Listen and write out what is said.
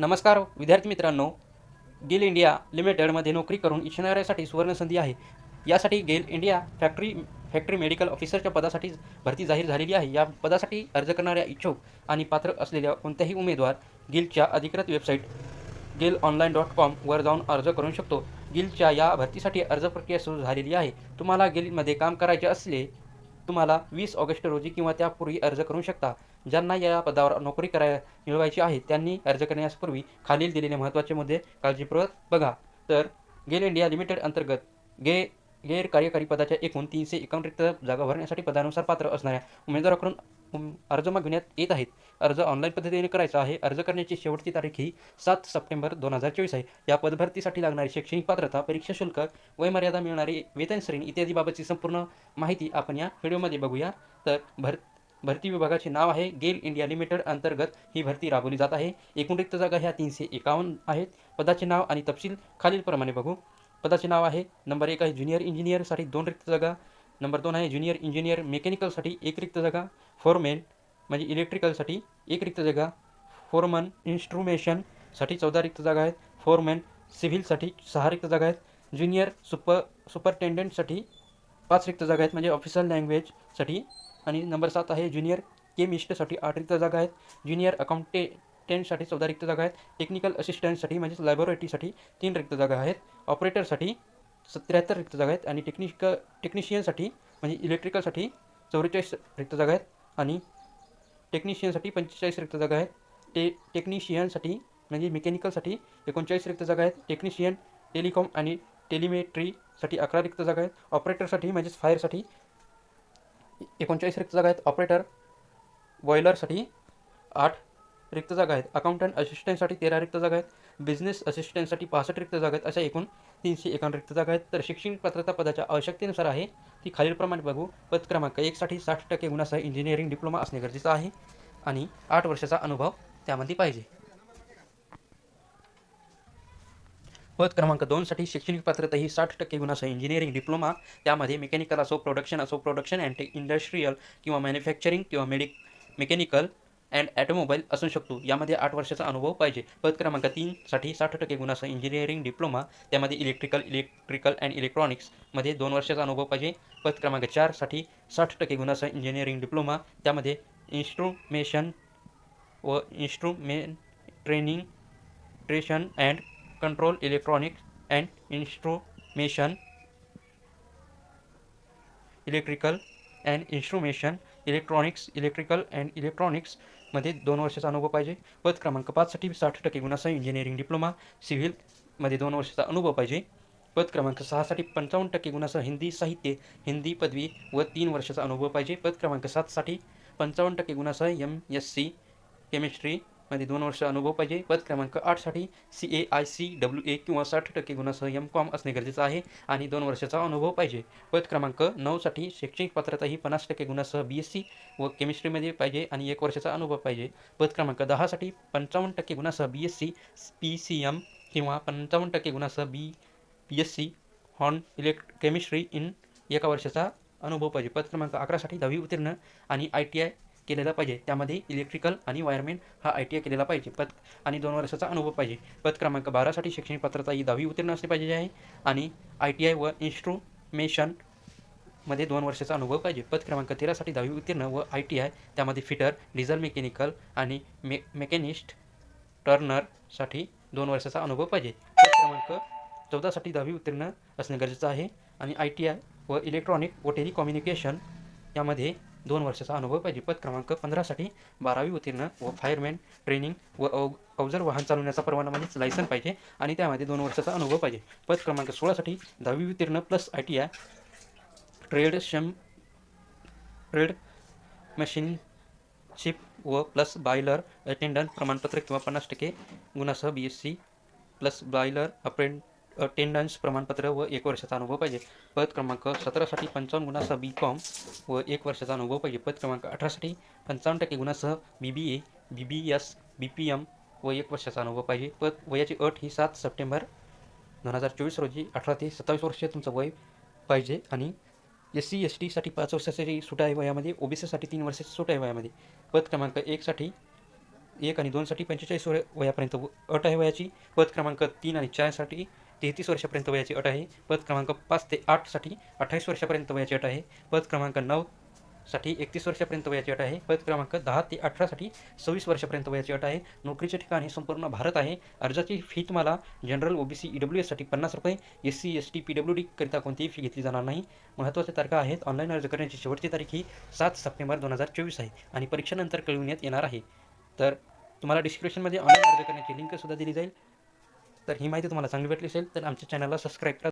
नमस्कार विद्यार्थी मित्रांनो. गेल इंडिया लिमिटेडमध्ये नोकरी करून इच्छिणाऱ्यासाठी सुवर्णसंधी आहे. यासाठी GAIL India factory factory medical ऑफिसरच्या पदासाठी भरती जाहीर झालेली आहे. या पदासाठी अर्ज करणाऱ्या इच्छुक आणि पात्र असलेल्या कोणत्याही उमेदवार गिलच्या अधिकृत वेबसाईट गेल ऑनलाईन डॉट कॉमवर जाऊन अर्ज करू शकतो. गिलच्या या भरतीसाठी अर्ज प्रक्रिया सुरू झालेली आहे. तुम्हाला गिलमध्ये काम करायचे असले तुम्हाला वीस ऑगस्ट रोजी किंवा त्यापूर्वी अर्ज करू शकता. ज्यांना या पदावर नोकरी कराय मिळवायची आहे त्यांनी अर्ज करण्यापूर्वी खालील दिलेले महत्त्वाचे मुद्दे काळजीपूर्वक बघा. तर गेल इंडिया लिमिटेड अंतर्गत गे गैर कार्यकारी पदाच्या एकूण तीनशे एकावन्न रिक्त जागा भरण्यासाठी पदानुसार पात्र असणाऱ्या उमेदवाराकडून अर्ज मागविण्यात येत आहेत. अर्ज ऑनलाईन पद्धतीने करायचा आहे. अर्ज करण्याची शेवटची तारीख ही सात सप्टेंबर दोन हजार चोवीस आहे. या पदभरतीसाठी लागणारी शैक्षणिक पात्रता परीक्षा शुल्क वयमर्यादा मिळणारी वेतन श्रेणी इत्यादीबाबतची संपूर्ण माहिती आपण या व्हिडिओमध्ये बघूया. तर भर भरती विभागाचे नाव आहे. गेल इंडिया लिमिटेड अंतर्गत ही भरती राबवली जात आहे. एकूण रिक्त जागा ह्या तीनशे एकावन्न आहेत. पदाचे नाव आणि तपशील खालीलप्रमाणे बघू. पदाचे नाव आहे. नंबर एक आहे ज्युनियर इंजिनियरसाठी दोन रिक्त जागा. नंबर दोन आहे ज्युनियर इंजिनियर मेकॅनिकलसाठी एक रिक्त जागा. फोरमेन म्हणजे इलेक्ट्रिकलसाठी एक रिक्त जागा. फोरमन इन्स्ट्रुमेशनसाठी चौदा रिक्त जागा आहेत. फोरमॅन सिव्हिलसाठी सहा रिक्त जागा आहेत. ज्युनियर सुपर सुपरटेंडंटसाठी पाच रिक्त जागा आहेत. म्हणजे ऑफिशियल लँग्वेजसाठी आणि नंबर सात आहे ज्युनियर केमिस्टसाठी आठ रिक्त जागा आहेत. ज्युनियर अकाउंटेंटसाठी चौदा रिक्त जागा आहेत. टेक्निकल असिस्टंटसाठी म्हणजेच लॅबोरेटरीसाठी तीन रिक्त जागा आहेत. ऑपरेटरसाठी सत्याहत्तर रिक्त जागा आहेत आणि टेक्निक टेक्निशियनसाठी म्हणजे इलेक्ट्रिकलसाठी चौवेचाळीस रिक्त जागा आहेत आणि टेक्निशियनसाठी पंचेचाळीस रिक्त जागा आहेत. टे टेक्निशियनसाठी म्हणजे मेकॅनिकलसाठी एकोणचाळीस रिक्त जागा आहेत. टेक्निशियन टेलिकॉम आणि टेलिमेट्रीसाठी अकरा रिक्त जागा आहेत. ऑपरेटरसाठी म्हणजेच फायरसाठी एकोणचाळीस रिक्त जागा आहेत. ऑपरेटर बॉयलरसाठी आठ रिक्त जागा आहेत. अकाउंटंट असिस्टंटसाठी तेरा रिक्त जागा आहेत. बिझनेस असिस्टंटसाठी पासष्ट रिक्त जागा आहेत. अशा एकूण तीनशे एकावन्न रिक्त जागा आहेत. तर शैक्षणिक पात्रता पदाच्या आवश्यकतेनुसार आहे ती खालीलप्रमाणे बघू. पद क्रमांक एकसाठी साठ टक्के गुणासह इंजिनिअरिंग डिप्लोमा असणे गरजेचं आहे आणि आठ वर्षाचा अनुभव त्यामध्ये पाहिजे. पद क्रमांक दोनसाठी शैक्षणिक पात्रता ही साठ टक्के गुण असं इंजिनिअरिंग डिप्लोमा त्यामध्ये मेकॅनिकल असो प्रोडक्शन असो प्रोडक्शन अँड इंडस्ट्रीयल किंवा मॅन्युफॅक्चरिंग किंवा मेडिक मेकॅनिकल अँड ॲटोमोबाईल असू शकतो. यामध्ये आठ वर्षाचा अनुभव पाहिजे. पद क्रमांक तीनसाठी साठ टक्के गुणासह इंजिनिअरिंग डिप्लोमा त्यामध्ये इलेक्ट्रिकल इलेक्ट्रिकल अँड इलेक्ट्रॉनिक्समध्ये दोन वर्षाचा अनुभव पाहिजे. पद क्रमांक चारसाठी साठ टक्के गुणासह इंजिनिअरिंग डिप्लोमा त्यामध्ये इन्स्ट्रुमेशन व इन्स्ट्रुमेन training ट्रेशन and control electronics and instrumentation electrical and instrumentation electronics electrical and इलेक्ट्रॉनिक्समध्ये दोन वर्षाचा अनुभव पाहिजे. पद क्रमांक पाचसाठी साठ टक्के गुणासह इंजिनिअरिंग डिप्लोमा सिव्हिलमध्ये दोन वर्षाचा अनुभव पाहिजे. पद क्रमांक सहासाठी पंचावन्न टक्के गुणासह हिंदी साहित्य हिंदी पदवी व तीन वर्षाचा अनुभव पाहिजे. पद क्रमांक सातसाठी पंचावन्न टक्के गुणासह एम एस सी केमिस्ट्री मध्ये दोन वर्ष अनुभव पाहिजे. पद क्रमांक आठसाठी C A I C W A किंवा साठ टक्के गुणासह एम कॉम असणे गरजेचं आहे आणि दोन वर्षाचा अनुभव पाहिजे. पद क्रमांक नऊसाठी शैक्षणिक पात्रता ही पन्नास टक्के गुणासह बी एस सी व केमिस्ट्रीमध्ये पाहिजे आणि एक वर्षाचा अनुभव पाहिजे. पद क्रमांक दहासाठी पंचावन्न टक्के गुणासह B S C P C M किंवा पंचावन्न टक्के गुणासह बी बी एस सी हॉर्न इलेक्ट केमिस्ट्री इन एका वर्षाचा अनुभव पाहिजे. पद क्रमांक अकरासाठी दहावी उत्तीर्ण आणि आय टी आय केलेला पाहिजे. त्यामध्ये इलेक्ट्रिकल आणि वायरमेन हा आय टी आय केलेला पाहिजे. पद आणि दोन वर्षाचा अनुभव पाहिजे. पद क्रमांक बारासाठी शैक्षणिक पात्रता ही दहावी उत्तीर्ण असली पाहिजे आहे. आणि आय टी आय व इन्स्ट्रुमेशनमध्ये दोन वर्षाचा अनुभव पाहिजे. पद क्रमांक तेरासाठी दहावी उत्तीर्ण व आय टी आय त्यामध्ये फिटर डिझेल मेकॅनिकल आणि मे मेकॅनिस्ट टर्नरसाठी दोन वर्षाचा अनुभव पाहिजे. पद क्रमांक चौदासाठी दहावी उत्तीर्ण असणे गरजेचं आहे. आणि आय टी आय व इलेक्ट्रॉनिक व टेलिकम्युनिकेशन यामध्ये दोन वर्षाचा अनुभव पाहिजे. पद क्रमांक पंधरासाठी बारावी उत्तीर्ण व फायरमॅन ट्रेनिंग व अव अवजर वाहन चालवण्याचा परवाना म्हणजेच लायसन पाहिजे आणि त्यामध्ये दोन वर्षाचा अनुभव पाहिजे. पद क्रमांक सोळासाठी दहावी उत्तीर्ण plus I T I trade शम ट्रेड मशीनशिप व प्लस बायलर अटेंडंट प्रमाणपत्र किंवा पन्नास टक्के गुणासह B S C plus boiler अप्रेंट attendance प्रमाणपत्र व एक वर्षाचा अनुभव पाहिजे. पद क्रमांक सतरासाठी पंचावन्न गुणासह बी कॉम व एक वर्षाचा अनुभव पाहिजे. पद क्रमांक अठरासाठी पंचावन्न टक्के गुणासह B B A B B S B P M व एक वर्षाचा अनुभव पाहिजे. पद वयाची अट ही सात सप्टेंबर दोन हजार चोवीस रोजी अठरा ते सत्तावीस वर्ष तुमचं वय पाहिजे आणि एस सी एस टीसाठी पाच वर्षाची सूट आहे वयामध्ये ओ बी सीसाठी तीन वर्षाची सूट आहे वयामध्ये. पद क्रमांक एकसाठी एक आणि दोनसाठी पंचेचाळीस वय वयापर्यंत अट आहे वयाची. पद क्रमांक तीन आणि चारसाठी तेहतीस वर्षापर्यंत वयाची अट आहे. पद क्रमांक पाच ते आठसाठी अठ्ठावीस वर्षापर्यंत वयाची अट आहे. पद क्रमांक नऊ साठी एकतीस वर्षापर्यंत वयाची अट आहे. पद क्रमांक दहा ते अठरासाठी सव्वीस वर्षापर्यंत वयाची अट आहे. नोकरीचे हे संपूर्ण भारत आहे. अर्जाची फी तुम्हाला general O B C E W एससाठी पन्नास रुपये S C S T P W डीकरिता कोणतीही फी घेतली जाणार नाही. महत्त्वाच्या तारखा आहेत. ऑनलाईन अर्ज करण्याची शेवटची तारीख ही सात सप्टेंबर दोन हजार चोवीस आहे आणि परीक्षेनंतर कळविण्यात येणार आहे. तर तुम्हाला डिस्क्रिप्शनमध्ये ऑनलाईन अर्ज करण्याची लिंकसुद्धा दिली जाईल. तर ही माहिती तुम्हाला चांगली भेटली असेल तर आमच्या चॅनलला सबस्क्राईब करा.